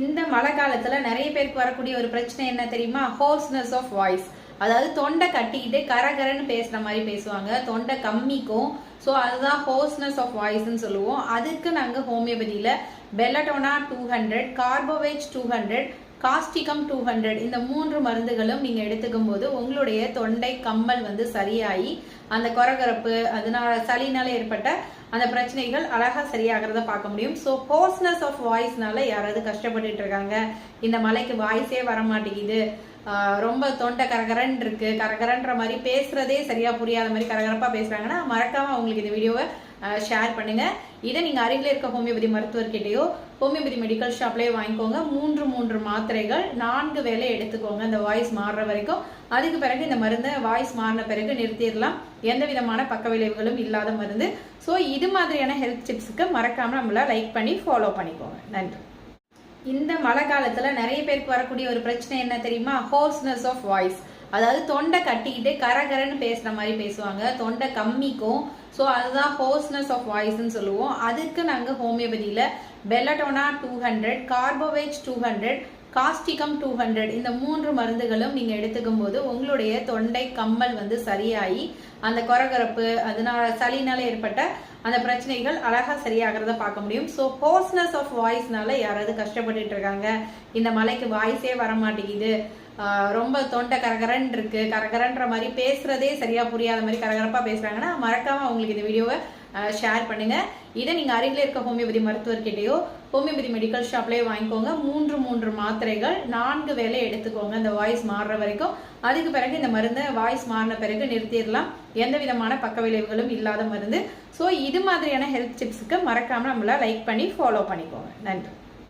இந்த மழை காலத்துல நிறைய பேருக்கு வரக்கூடிய ஒரு பிரச்சனை என்ன தெரியுமா? ஹோர்ஸ்னஸ் ஆஃப் வாய்ஸ் அதாவது தொண்டை கட்டிக்கிட்டு கரகரன்னு பேசுற மாதிரி பேசுவாங்க. தொண்டை கம்மிக்கும். ஸோ அதுதான் ஹோர்ஸ்னஸ் ஆஃப் வாய்ஸ்ன்னு சொல்லுவோம். அதுக்கு நாங்கள் ஹோமியோபதியில் belladonna two hundred carbo veg two hundred causticum two hundred இந்த மூன்று மருந்துகளும் நீங்க எடுத்துக்கும் போது உங்களுடைய தொண்டை கம்மல் வந்து சரியாகி அந்த கொரகரப்பு அதனால சளினால ஏற்பட்ட அந்த பிரச்சனைகள் அழகா சரியாகிறத பார்க்க முடியும். ஸோ ஹோஸ்னஸ் ஆஃப் வாய்ஸ்னால யாராவது கஷ்டப்பட்டுட்டு இருக்காங்க. இந்த மலைக்கு வாய்ஸே வர மாட்டேங்குது ரொம்ப தொண்டை கரகரன் இருக்கு கரகரன்ற மாதிரி பேசுறதே சரியா புரியாத மாதிரி கரகரப்பா பேசுறாங்கன்னா மறக்காம அவங்களுக்கு இந்த வீடியோவை ஷேர் பண்ணுங்க. இதை நீங்க அருகில் இருக்க ஹோமியோபதி மருத்துவர்கிட்டயோ ஹோமியோபதி மெடிக்கல் ஷாப்லயே வாங்கிக்கோங்க. மூன்று மூன்று மாத்திரைகள் நான்கு வேலை எடுத்துக்கோங்க. அந்த வாய்ஸ் மாறுற வரைக்கும். அதுக்கு பிறகு இந்த மருந்தை வாய்ஸ் மாறின பிறகு நிறுத்திடலாம். எந்த விதமான பக்க விளைவுகளும் இல்லாத மருந்து. ஸோ இது மாதிரியான ஹெல்த் டிப்ஸுக்கு மறக்காம நம்மள லைக் பண்ணி ஃபாலோ பண்ணிக்கோங்க. நன்றி. இந்த மழை காலத்துல நிறைய பேருக்கு வரக்கூடிய ஒரு பிரச்சனை என்ன தெரியுமா? ஹோர்ஸ்னஸ் ஆஃப் வாய்ஸ் அதாவது தொண்டை கட்டிக்கிட்டு கரகரன்னு பேசுற மாதிரி பேசுவாங்க. தொண்டை கம்மிக்கும். ஸோ அதுதான் ஹோர்ஸ்னஸ் ஆஃப் வாய்ஸ்ன்னு சொல்லுவோம். அதுக்கு நாங்கள் ஹோமியோபதியில் belladonna two hundred carbo veg two hundred causticum two hundred இந்த மூன்று மருந்துகளும் நீங்கள் எடுத்துக்கும் போது உங்களுடைய தொண்டை கம்மல் வந்து சரியாகி அந்த கொரகரப்பு அதனால சளினால ஏற்பட்ட அந்த பிரச்சனைகள் அழகா சரியாகிறத பார்க்க முடியும். ஸோ ஹோஸ்னஸ் ஆஃப் வாய்ஸ்னால யாராவது கஷ்டப்பட்டுட்டு இருக்காங்க. இந்த மலைக்கு வாய்ஸே வர மாட்டேங்குது ரொம்ப தொண்டை கரகரன் இருக்கு. கரகரன்ற மாதிரி பேசுறதே சரியா புரியாத மாதிரி கரகரப்பா பேசுறாங்கன்னா மறக்காம அவங்களுக்கு இந்த வீடியோவை ஷேர் பண்ணுங்க. இதை நீங்க அருகில் இருக்க ஹோமியோபதி மருத்துவர்கிட்டயோ ஹோமியோபதி மெடிக்கல் ஷாப்லேயே வாங்கிக்கோங்க. மூன்று மூன்று மாத்திரைகள் நான்கு வேலை எடுத்துக்கோங்க. அந்த வாய்ஸ் மாறுற வரைக்கும். அதுக்கு பிறகு இந்த மருந்தை வாய்ஸ் மாறின பிறகு நிறுத்திடலாம். எந்த விதமான பக்க விளைவுகளும் இல்லாத மருந்து. ஸோ இது மாதிரியான ஹெல்த் டிப்ஸுக்கு மறக்காம நம்மள லைக் பண்ணி ஃபாலோ பண்ணிக்கோங்க. நன்றி.